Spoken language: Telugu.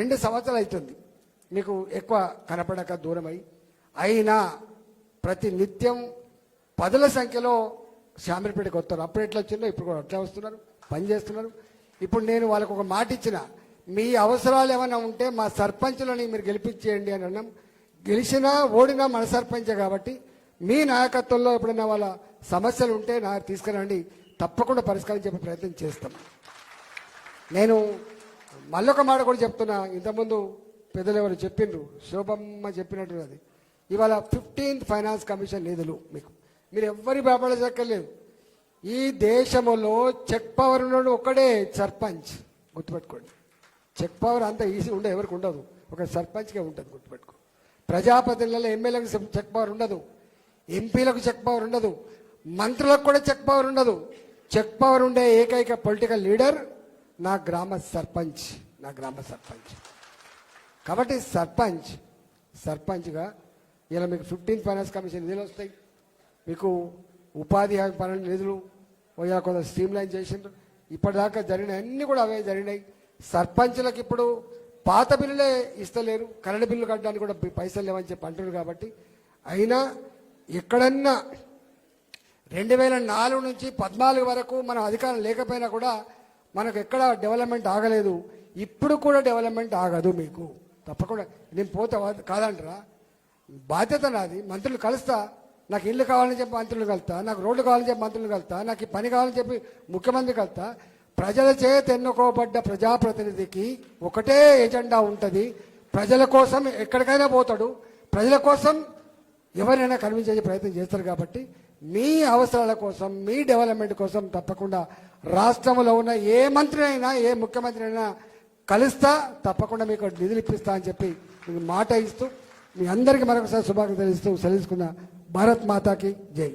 రెండు సంవత్సరాలు అవుతుంది. మీకు ఎక్కువ కనపడక దూరమై. అయినా ప్రతి నిత్యం పదుల సంఖ్యలో శామిరిపేటకి వస్తారు. అప్పుడు ఎట్లా వచ్చిందో ఇప్పుడు కూడా అట్లా వస్తున్నారు పని చేస్తున్నారు. ఇప్పుడు నేను వాళ్ళకు ఒక మాట ఇచ్చిన మీ అవసరాలు ఏమైనా ఉంటే మా సర్పంచ్లని మీరు గెలిపించేయండి అని అన్నాం. గెలిచినా ఓడినా మన సర్పంచే కాబట్టి మీ నాయకత్వంలో ఎప్పుడైనా వాళ్ళ సమస్యలు ఉంటే నాకు తీసుకురండి. తప్పకుండా పరిష్కరించే ప్రయత్నం చేస్తాం. నేను మళ్ళొక మాట కూడా చెప్తున్నా. ఇంతకుముందు పెద్దలు ఎవరు చెప్పిండ్రు? శోభమ్మ చెప్పినట్టు అది ఇవాళ ఫిఫ్టీన్త్ ఫైనాన్స్ కమిషన్ నిధులు మీకు. మీరు ఎవ్వరి భయపడచక్కర్లేదు ఈ దేశంలో చెక్ పవర్ ఉన్నాడు ఒక్కడే సర్పంచ్. గుర్తుపెట్టుకోండి. చెక్ పవర్ అంత ఈజీ ఉండే ఎవరికి ఉండదు. ఒక సర్పంచ్కే ఉంటుంది గుర్తుపెట్టుకో. ప్రజాప్రతినిధులలో ఎమ్మెల్యేలకు చెక్ పవర్ ఉండదు. ఎంపీలకు చెక్ పవర్ ఉండదు. మంత్రులకు కూడా చెక్ పవర్ ఉండదు. చెక్ పవర్ ఉండే ఏకైక పొలిటికల్ లీడర్ నా గ్రామ సర్పంచ్. నా గ్రామ సర్పంచ్. కాబట్టి సర్పంచ్ సర్పంచ్గా ఇలా మీకు ఫిఫ్టీన్ ఫైనాన్స్ కమిషన్ నిధులు వస్తాయి. మీకు ఉపాధి హామీ పనుల నిధులు ఇలా కొంత స్ట్రీమ్ లైన్ చేసిండ్రు. ఇప్పటిదాకా జరిగిన అన్నీ కూడా అవే జరిగినాయి. సర్పంచ్లకు ఇప్పుడు పాత బిల్లులే ఇస్తలేరు. కరెంట్ బిల్లు కట్టడానికి కూడా పైసలు లేవని చెప్పి అంటున్నారు కాబట్టి అయినా ఎక్కడన్నా రెండు వేల నాలుగు నుంచి పద్నాలుగు వరకు మనం అధికారం లేకపోయినా కూడా మనకు ఎక్కడ డెవలప్మెంట్ ఆగలేదు. ఇప్పుడు కూడా డెవలప్మెంట్ ఆగదు మీకు. తప్పకుండా. నేను పోతా కాదంటరా. బాధ్యత నాది. మంత్రులు కలుస్తా. నాకు ఇల్లు కావాలని చెప్పి మంత్రులు కలుతా నాకు రోడ్లు కావాలని చెప్పి మంత్రులు కలుతా నాకు పని కావాలని చెప్పి ముఖ్యమంత్రి కలుతా ప్రజల చేత ఎన్నుకోబడ్డ ప్రజాప్రతినిధికి ఒకటే ఎజెండా ఉంటుంది. ప్రజల కోసం ఎక్కడికైనా పోతాడు. ప్రజల కోసం ఎవరైనా కనిపించే ప్రయత్నం చేస్తారు కాబట్టి మీ అవసరాల కోసం మీ డెవలప్మెంట్ కోసం తప్పకుండా రాష్ట్రంలో ఉన్న ఏ మంత్రి అయినా ఏ ముఖ్యమంత్రి అయినా కలుస్తా తప్పకుండా మీకు నిధులు ఇప్పిస్తా అని చెప్పి మీకు మాట ఇస్తూ మీ అందరికీ మరొకసారి శుభాకాంక్షలు ఇస్తూ సెలవుకున్న భారత్ మాతాకి జై.